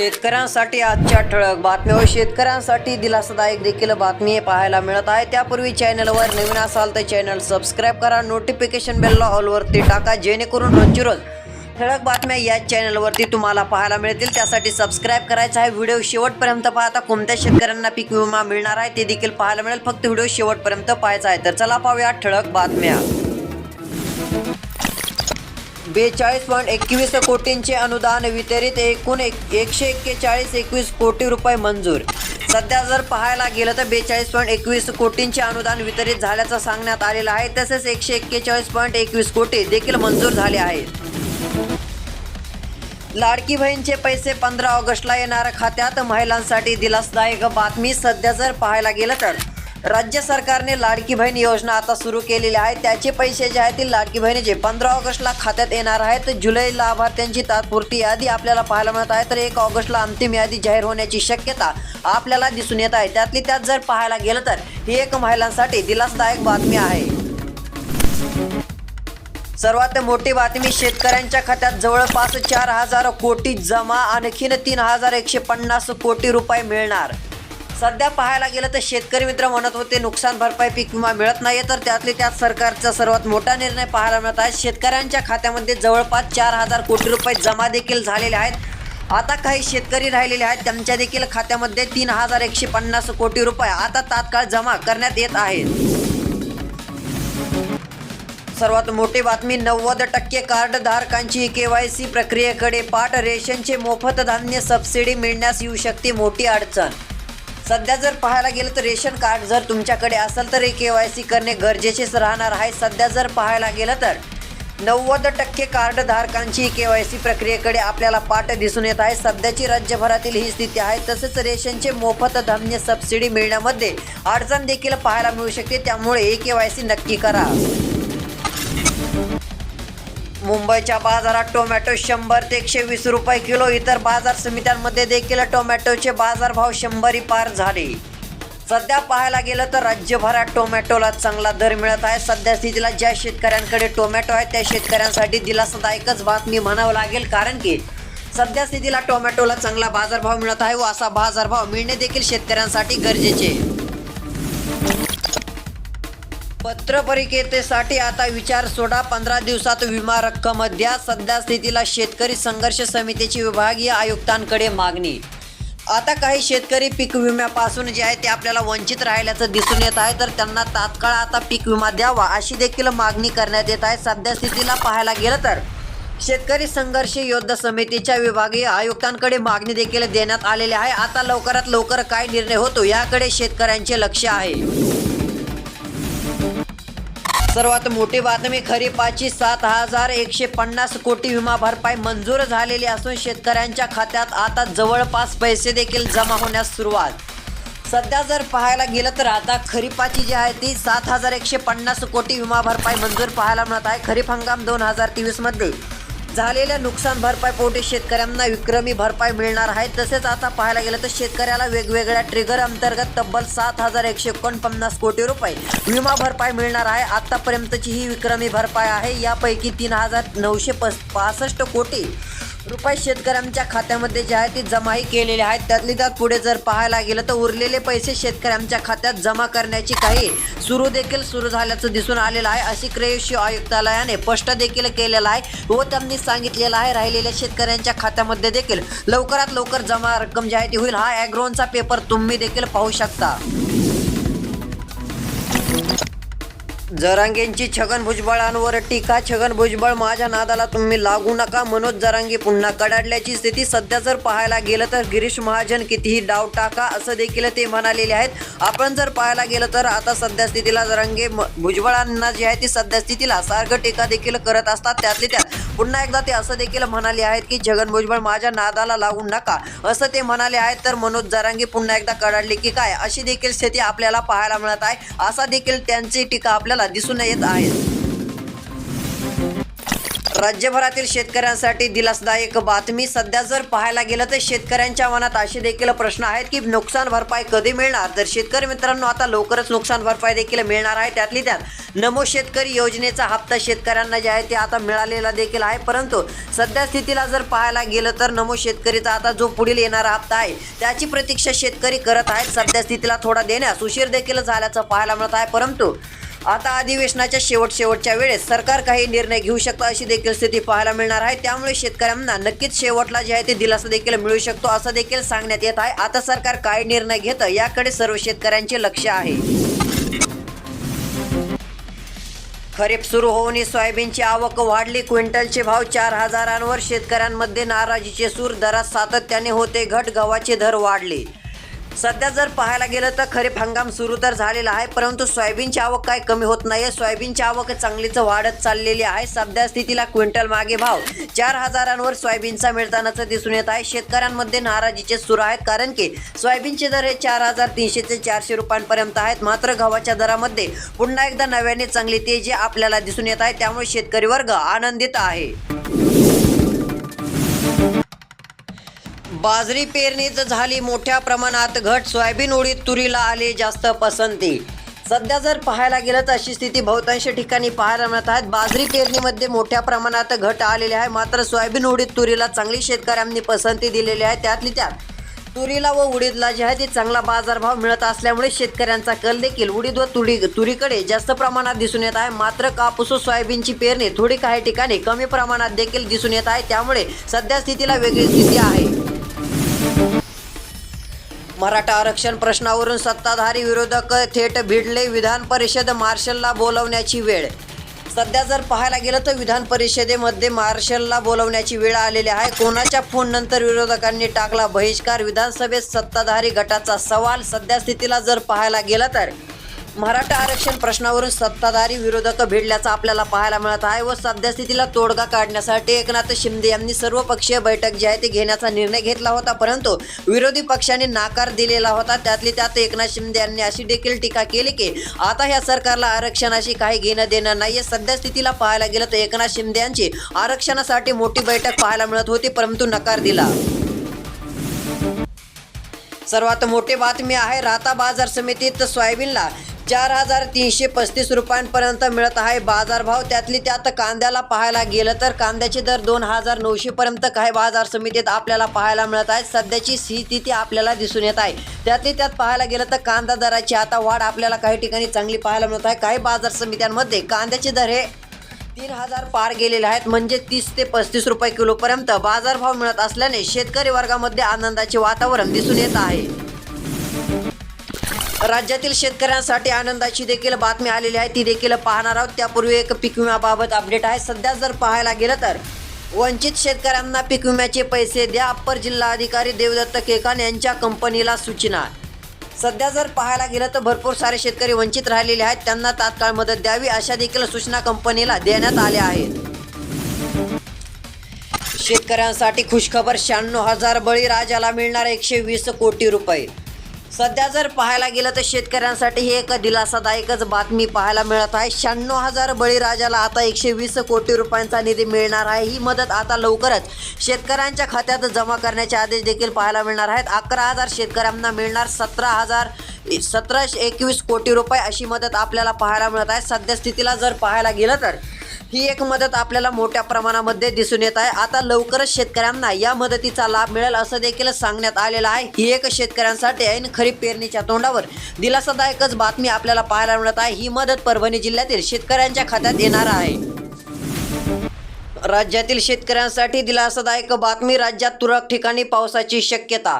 शेतकऱ्यांसाठी आजच्या ठळक बातम्या व शेतकऱ्यांसाठी दिलासादायक देखील बातमी पाहायला मिळत आहे. त्यापूर्वी चॅनलवर नवीन असाल तर चॅनल सबस्क्राईब करा नोटिफिकेशन बेलला ऑलवरती टाका जेणेकरून रोजची रोज ठळक बातम्या याच चॅनलवरती तुम्हाला पाहायला मिळतील. त्यासाठी सबस्क्राईब करायचा आहे. व्हिडिओ शेवटपर्यंत पाहता कोणत्या शेतकऱ्यांना पीक विमा मिळणार आहे ते देखील पाहायला मिळेल. फक्त व्हिडिओ शेवटपर्यंत पाहायचा आहे. तर चला पाहूया ठळक बातम्या. बेचाळीस पॉईंट एकवीस कोटींचे अनुदान वितरित एकूण एक एकशे एक्केचाळीस एकवीस कोटी रुपये मंजूर. सध्या जर पाहायला गेलं तर बेचाळीस पॉईंट एकवीस कोटींचे अनुदान वितरित झाल्याचं सांगण्यात आलेलं आहे तसेच एकशे एक्केचाळीस पॉईंट एकवीस कोटी देखील मंजूर झाले आहेत. लाडकी बहीणचे पैसे पंधरा ऑगस्टला येणाऱ्या खात्यात महिलांसाठी दिलासदायक बातमी सध्या जर पाहायला गेलं तर. राज्य सरकारने लाडकी बहीण योजना आता सुरू केलेली आहे. त्याचे पैसे जे आहेत ते लाडकी बहिणीचे. पंधरा ऑगस्टला खात्यात येणार आहेत. जुलै लाभार्थ्यांची तात्पुरती यादी आपल्याला पाहायला मिळत आहे. तर एक ऑगस्टला अंतिम यादी जाहीर होण्याची शक्यता आपल्याला दिसून येत आहे. त्यातली त्यात जर पाहायला गेलं तर ही एक महिलांसाठी दिलासदायक बातमी आहे. सर्वात मोठी बातमी शेतकऱ्यांच्या खात्यात जवळपास चार हजार कोटी जमा. आणखीन तीन हजार एकशे पन्नास कोटी रुपये मिळणार. सध्या पाहायला गेलं तर शेतकरी मित्र म्हणत होते नुकसान भरपाई पीक विमा मिळत नाही तर त्यातले त्यात सरकारचा सर्वात मोठा निर्णय पाहायला मिळत आहे. शेतकऱ्यांच्या खात्यामध्ये जवळपास चार हजार कोटी रुपये जमा देखील झालेले आहेत. आता काही शेतकरी राहिलेले आहेत. त्यांच्या देखील खात्यामध्ये तीन हजार एकशे पन्नास कोटी रुपये आता तात्काळ जमा करण्यात येत आहेत. सर्वात मोठी बातमी नव्वद टक्के कार्ड धारकांची सी प्रक्रियेकडे पाठ. रेशनचे मोफत धान्य सबसिडी मिळण्यास येऊ शकते मोठी अडचण. सध्या जर पाहायला गेलं तर रेशन कार्ड जर तुमच्याकडे असेल तर हे के वाय सी करणे गरजेचेच राहणार आहे. सध्या जर पाहायला गेलं तर नव्वद टक्के कार्डधारकांची के वाय सी प्रक्रियेकडे आपल्याला पाठ दिसून येत आहे. सध्याची राज्यभरातील ही स्थिती आहे. तसेच रेशनचे मोफत धान्य सबसिडी मिळण्यामध्ये अडचण देखील पाहायला मिळू शकते. त्यामुळे ए के वाय सी नक्की करा. मुंबईच्या बाजारात टोमॅटो शंभर ते एकशे वीस रुपये किलो. इतर बाजार समित्यांमध्ये देखील टोमॅटोचे बाजारभाव शंभरी पार झाले. सध्या पाहायला गेलं तर राज्यभरात टोमॅटोला चांगला दर मिळत आहे. सध्या स्थितीला ज्या शेतकऱ्यांकडे टोमॅटो आहे त्या शेतकऱ्यांसाठी दिलासादायकच बातमी म्हणावं लागेल. कारण की सध्या स्थितीला टोमॅटोला चांगला बाजारभाव मिळत आहे व असा बाजारभाव मिळणे देखील शेतकऱ्यांसाठी गरजेचे आहे. पत्रपरिकेतेसाठी आता विचार सोडा. पंधरा दिवसात विमा रक्कम द्या. सध्या स्थितीला शेतकरी संघर्ष समितीची विभागीय आयुक्तांकडे मागणी. आता काही शेतकरी पीक विम्यापासून जे आहे ते आपल्याला वंचित राहिल्याचं दिसून येत आहे. तर त्यांना तात्काळ आता पीक विमा द्यावा अशी देखील मागणी करण्यात येत आहे. सध्या स्थितीला पाहायला गेलं तर शेतकरी संघर्ष योद्धा समितीच्या विभागीय आयुक्तांकडे मागणी देखील देण्यात आलेली आहे. आता लवकरात लवकर काय निर्णय होतो याकडे शेतकऱ्यांचे लक्ष आहे. सर्वात मोठी बातमी खरीपाची सात हजार एकशे पन्नास कोटी विमा भरपाई मंजूर झालेली असून शेतकऱ्यांच्या खात्यात आता जवळपास पैसे देखील जमा होण्यास सुरुवात. सध्या जर पाहायला गेलं तर आता खरीपाची जी आहे ती सात हजार एकशे पन्नास कोटी विमा भरपाई मंजूर पाहायला मिळत आहे. खरीप हंगाम दोन हजार तेवीसमध्ये. झालेल्या नुकसान भरपाई पोटी शेतकऱ्यांना विक्रमी भरपाई मिळणार आहे. तसेच आता पाहायला गेलं तर शेतकऱ्याला वेगवेगळ्या ट्रिगर अंतर्गत तब्बल सात हजार एकशे एकोणपन्नास कोटी रुपये विमा भरपाई मिळणार आहे. आतापर्यंतची ही विक्रमी भरपाई आहे. यापैकी तीन हजार नऊशे पस पासष्ट कोटी रुपये शेतकऱ्यांच्या खात्यामध्ये जे आहे ती जमाही केलेले आहेत. त्यातली त्यात पुढे जर पाहायला गेलं तर उरलेले पैसे शेतकऱ्यांच्या खात्यात जमा करण्याची काही सुरू देखील सुरू झाल्याचं दिसून आलेलं आहे. अशी क्रेयुषी आयुक्तालयाने स्पष्ट देखील केलेलं आहे व त्यांनी सांगितलेलं आहे राहिलेल्या शेतकऱ्यांच्या खात्यामध्ये देखील लवकरात लवकर जमा रक्कम जी आहे ती होईल. हा ॲग्रोनचा पेपर तुम्ही देखील पाहू शकता. जरांगेंची छगन भुजबळांवर टीका. छगन भुजबळ माझ्या नादाला तुम्ही लागू नका मनोज जरांगे पुन्हा कडाडल्याची स्थिती सध्या जर पाहायला गेलं तर गिरीश महाजन कितीही डाव टाका असं देखील ते म्हणालेले आहेत. आपण जर पाहायला गेलं तर आता सध्या स्थितीला जरांगे भुजबळांना जी आहे ती सध्या स्थितीला सारखं टीका देखील करत असतात त्यातले त्यात पुन्हा एकदा ते असं देखील म्हणाले आहेत की छगन भुजबळ माझ्या नादाला लागू नका असं ते म्हणाले आहेत. तर मनोज जरांगे पुन्हा एकदा कडाडले की काय अशी देखील स्थिती आपल्याला पाहायला मिळत आहे. असा देखील त्यांची टीका आपल्याला दिसून येत आहेत. राज्यभरातील शेतकऱ्यांसाठी दिलासदायक बातमी. सध्या जर पाहायला गेलं तर शेतकऱ्यांच्या मनात असे देखील प्रश्न आहेत की नुकसान भरपाई कधी मिळणार? तर शेतकरी मित्रांनो आता लवकरच नुकसान भरपाई देखील मिळणार आहे. त्यातली त्यात नमो शेतकरी योजनेचा हप्ता शेतकऱ्यांना जे आहे ते आता मिळालेला देखील आहे. परंतु सध्या स्थितीला जर पाहायला गेलं तर नमो शेतकरीचा आता जो पुढील येणारा हप्ता आहे त्याची प्रतीक्षा शेतकरी करत आहेत. सध्या स्थितीला थोडा देण्यास उशीर देखील झाल्याचं पाहायला मिळत आहे. परंतु आता अधिवेशनाच्या शेवट शेवटच्या वेळेस सरकार काही निर्णय घेऊ शकतं अशी देखील स्थिती पाहायला मिळणार आहे. त्यामुळे शेतकऱ्यांना नक्कीच शेवटला जे आहे ते दिलासा देखील मिळू शकतो असं देखील सांगण्यात येत आहे. आता सरकार काय निर्णय घेतं याकडे सर्व शेतकऱ्यांचे लक्ष आहे. खरीप सुरू होऊन सोयाबीनची आवक वाढली. क्विंटलचे भाव चार हजारांवर. शेतकऱ्यांमध्ये नाराजीचे सूर. दरात सातत्याने होते. घट गव्हाचे दर वाढले. सध्या जर पाहायला गेलं तर खरीप हंगाम सुरू तर झालेला आहे परंतु सोयाबीनची आवक काय कमी होत नाही सोयाबीनची आवक चांगलीच वाढत चाललेली आहे. सध्या स्थितीला क्विंटल मागे भाव चार हजारांवर सोयाबीनचा मिळतानाच दिसून येत आहे. शेतकऱ्यांमध्ये नाराजीचे सूर आहेत कारण की सोयाबीनचे दर हे चार हजार तीनशे ते चारशे रुपयांपर्यंत आहेत. मात्र गव्हाच्या दरामध्ये पुन्हा एकदा नव्याने चांगली तेजी आपल्याला दिसून येत आहे. त्यामुळे शेतकरी वर्ग आनंदित आहे. बाजरी पेरणीत झाली मोठ्या प्रमाणात घट. सोयाबीन उडीद तुरीला आले जास्त पसंती. सध्या जर पाहायला गेलं तर अशी स्थिती बहुतांश ठिकाणी पाहायला मिळत आहेत बाजरी पेरणीमध्ये मोठ्या प्रमाणात घट आलेली आहे. मात्र सोयाबीन उडीद तुरीला चांगली शेतकऱ्यांनी पसंती दिलेली आहे. त्यातली त्यात तुरीला व उडीदला जे आहे ते चांगला बाजारभाव मिळत असल्यामुळे शेतकऱ्यांचा कल देखील उडीद व तुरी तुरीकडे जास्त प्रमाणात दिसून येत आहे. मात्र कापूस व सोयाबीनची पेरणी थोडी काही ठिकाणी कमी प्रमाणात देखील दिसून येत आहे. त्यामुळे सध्या स्थितीला वेगळी स्थिती आहे. मराठा आरक्षण प्रश्नावरून सत्ताधारी विरोधक थेट भिडले विधान परिषद मार्शलला बोलवण्याची वेळ. सध्या जर पाहायला गेलं तर विधान परिषदेमध्ये मार्शलला बोलवण्याची वेळ आलेली आहे. कोणाच्या फोन नंतर विरोधकांनी टाकला बहिष्कार? विधानसभेत सत्ताधारी गटाचा सवाल सध्या स्थितीला जर पाहायला गेलं तर? मराठा आरक्षण प्रश्नावरून सत्ताधारी विरोधक भिडल्याचं आपल्याला पाहायला मिळत आहे व सद्यस्थितीला तोडगा काढण्यासाठी एकनाथ शिंदे यांनी सर्वपक्षीय बैठक जी आहे ती घेण्याचा निर्णय घेतला होता परंतु विरोधी पक्षाने नाकार दिलेला होता. त्यातली त्यात एकनाथ शिंदे यांनी अशी देखील टीका केली की आता ह्या सरकारला आरक्षणाशी काही घेणं देणं नाहीये. सध्या स्थितीला पाहायला गेलं तर एकनाथ शिंदे यांची आरक्षणासाठी मोठी बैठक पाहायला मिळत होती परंतु नकार दिला. सर्वात मोठी बातमी आहे राहता बाजार समितीत सोयाबीनला चार हजार तीनशे पस्तीस रुपयांपर्यंत मिळत आहे. बाजारभाव त्यातली त्यात कांद्याला पाहायला गेलं तर कांद्याचे दर दोन हजार नऊशे पर्यंत काही बाजार समितीत आपल्याला पाहायला मिळत आहे सध्याची स्थिती आपल्याला दिसून येत आहे. त्यातली त्यात पाहायला गेलं तर कांदा दराची आता वाढ आपल्याला काही ठिकाणी चांगली पाहायला मिळत आहे. काही बाजार समित्यांमध्ये कांद्याचे दर हे तीन हजार पार गेलेले आहेत. म्हणजे तीस ते पस्तीस रुपये किलोपर्यंत बाजारभाव मिळत असल्याने शेतकरी वर्गामध्ये आनंदाचे वातावरण दिसून येत आहे. राज्यातील शेतकऱ्यांसाठी आनंदाची देखील बातमी आलेली आहे. ती देखील पाहणार आहोत. त्यापूर्वी एक पीक विम्याबाबत अपडेट आहे. सध्या जर पाहायला गेलं तर वंचित शेतकऱ्यांना पीक विम्याचे पैसे द्या. अप्पर जिल्हाधिकारी देवदत्त केकान यांच्या कंपनीला सूचना. सध्या जर पाहायला गेलं तर भरपूर सारे शेतकरी वंचित राहिलेले आहेत. त्यांना तात्काळ मदत द्यावी अशा देखील सूचना कंपनीला देण्यात आल्या आहेत. शेतकऱ्यांसाठी खुशखबर शहाण्णव हजार बळीराजाला मिळणार एकशे वीस कोटी रुपये. सध्या जर पाहायला गेलं तर शेतकऱ्यांसाठी ही एक दिलासादायकच बातमी पाहायला मिळत आहे. शहाण्णव हजार बळीराजाला आता एकशे वीस कोटी रुपयांचा निधी मिळणार आहे. ही मदत आता लवकरच शेतकऱ्यांच्या खात्यात जमा करण्याचे आदेश देखील पाहायला मिळणार आहेत. अकरा हजार शेतकऱ्यांना मिळणार सतरा हजार सतराशे एकवीस कोटी रुपये अशी मदत आपल्याला पाहायला मिळत आहे. सध्या स्थितीला जर पाहायला गेलं तर ही एक मदत आपल्याला मोठ्या प्रमाणामध्ये दिसून येत आहे. आता लवकरच शेतकऱ्यांना या मदतीचा लाभ मिळेल असं देखील सांगण्यात आलेलं आहे. ही एक शेतकऱ्यांसाठी ऐन खरीप पेरणीच्या तोंडावर दिलासादायकच बातमी आपल्याला पाहायला मिळत आहे. ही मदत परभणी जिल्ह्यातील शेतकऱ्यांच्या खात्यात येणार आहे. राज्यातील शेतकऱ्यांसाठी दिलासादायक बातमी राज्यात तुरळक ठिकाणी पावसाची शक्यता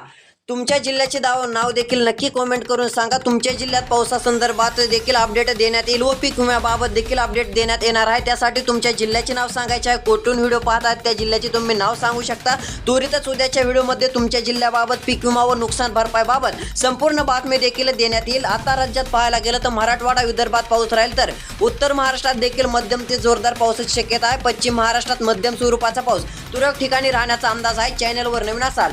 तुमच्या जिल्ह्याचे दाव नाव देखील नक्की कॉमेंट करून सांगा. तुमच्या जिल्ह्यात पावसासंदर्भात देखील अपडेट देण्यात येईल. व पीक विम्याबाबत देखील अपडेट देण्यात येणार आहे. त्यासाठी तुमच्या जिल्ह्याचे नाव सांगायचे आहे. कोठून व्हिडिओ पाहतात त्या जिल्ह्याचे तुम्ही नाव सांगू शकता. त्वरितच उद्याच्या व्हिडिओमध्ये तुमच्या जिल्ह्याबाबत पीक विमा व नुकसान भरपाईबाबत संपूर्ण बातमी देखील देण्यात येईल. आता राज्यात पाहायला गेलं तर मराठवाडा विदर्भात पाऊस राहील तर उत्तर महाराष्ट्रात देखील मध्यम ते जोरदार पावसाची शक्यता आहे. पश्चिम महाराष्ट्रात मध्यम स्वरूपाचा पाऊस तुरळक ठिकाणी राहण्याचा अंदाज आहे. चॅनलवर नवीन असाल